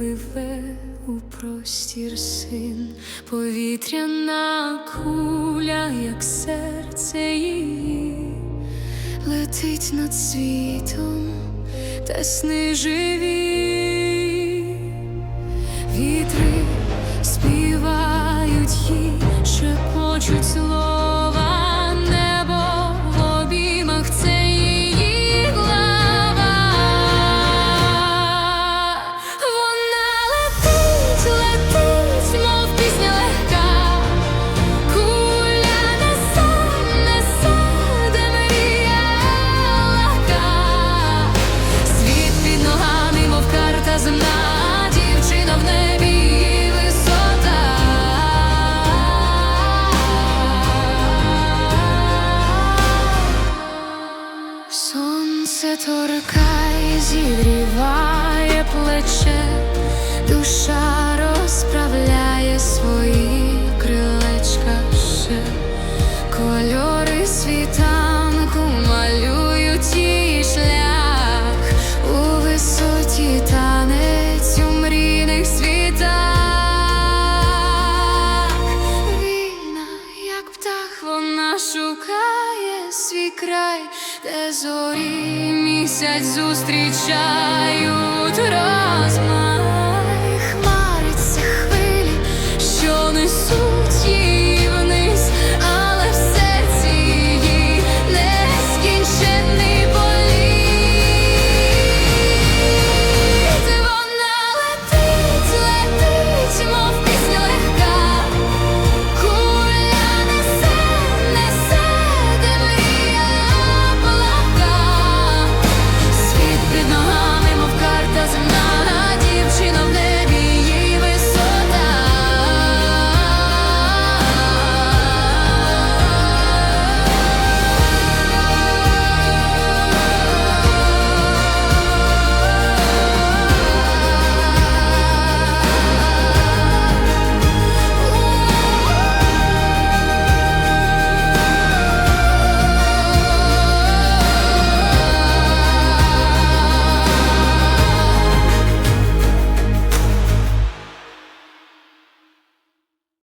пливе у простір син, повітряна куля, як серце її, летить над світом, та сни живі, торкає, зігріває плече, душа розправляє свої крилечка ще. Кольори світанку малюють її шлях у висоті танець у мрійних світах. Як птах, вона шукає свій край, де зорі місяць зустрічають разом.